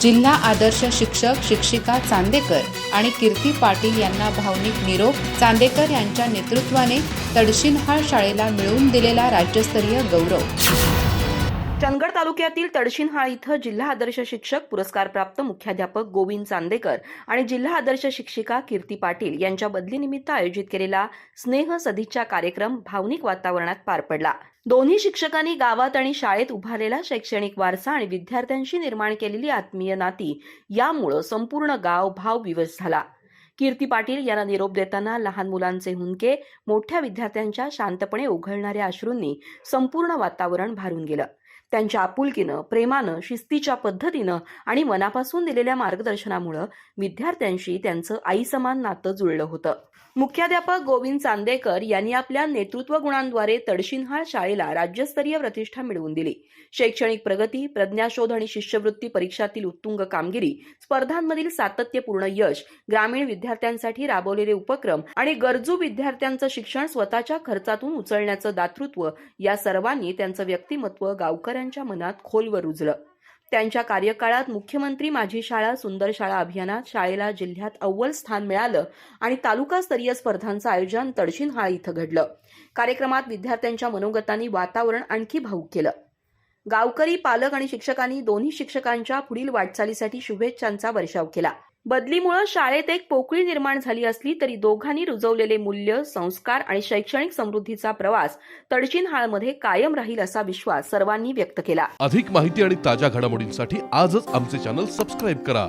जिल्हा आदर्श शिक्षक शिक्षिका चांदेकर आणि कीर्ती पाटील यांना भावनिक निरोप. चांदेकर यांच्या नेतृत्वाने तडशिनहाळ शाळेला मिळवून दिलेला राज्यस्तरीय गौरव. चंदगड तालुक्यातील तडशिनहाळ इथं जिल्हा आदर्श शिक्षक पुरस्कारप्राप्त मुख्याध्यापक गोविंद चांदेकर आणि जिल्हा आदर्श शिक्षिका कीर्ती पाटील यांच्या बदलीनिमित्त आयोजित केलेला स्नेह सदिच्छा कार्यक्रम भावनिक वातावरणात पार पडला. दोन्ही शिक्षकांनी गावात आणि शाळेत उभारलेला शैक्षणिक वारसा आणि विद्यार्थ्यांशी निर्माण केलेली आत्मीय नाती यामुळं संपूर्ण गाव भावविवश झाला. कीर्ती पाटील यांना निरोप देताना लहान मुलांचे हुंदके मोठ्या विद्यार्थ्यांच्या शांतपणे उघळणाऱ्या अश्रूंनी संपूर्ण वातावरण भारून गेलं. त्यांच्या आपुलकीनं प्रेमानं शिस्तीच्या पद्धतीनं आणि मनापासून दिलेल्या मार्गदर्शनामुळं विद्यार्थ्यांशी त्यांचं आईसमान नातं जुळलं होतं. मुख्याध्यापक गोविंद चांदेकर यांनी आपल्या नेतृत्व गुणांद्वारे तडशिन्हाळ शाळेला राज्यस्तरीय प्रतिष्ठा मिळवून दिली. शैक्षणिक प्रगती प्रज्ञाशोध आणि शिष्यवृत्ती परीक्षातील उत्तुंग कामगिरी स्पर्धांमधील सातत्यपूर्ण यश ग्रामीण विद्यार्थ्यांसाठी राबवलेले उपक्रम आणि गरजू विद्यार्थ्यांचं शिक्षण स्वतःच्या खर्चातून उचलण्याचं दातृत्व या सर्वांनी त्यांचं व्यक्तिमत्व गावकऱ्यांच्या मनात खोलवर रुजलं त्यांच्या कार्यकाळात मुख्यमंत्री माझी शाळा सुंदर शाळा अभियानात शाळेला जिल्ह्यात अव्वल स्थान मिळालं आणि तालुकास्तरीय स्पर्धांचं आयोजन तडशिनहाळ इथं घडलं. कार्यक्रमात विद्यार्थ्यांच्या मनोगतांनी वातावरण आणखी भाऊक केलं. गावकरी पालक आणि शिक्षकांनी दोन्ही शिक्षकांच्या पुढील वाटचालीसाठी शुभेच्छांचा वर्षाव केला. बदलीमुळे शाळेत एक पोकळी निर्माण झाली असली तरी दोघांनी रुजवलेले मूल्य संस्कार आणि शैक्षणिक समृद्धीचा प्रवास तडशिनहाळमध्ये कायम राहील असा विश्वास सर्वांनी व्यक्त केला. अधिक माहिती आणि ताज्या घडामोडींसाठी आजच आमचे चॅनल सबस्क्राईब करा.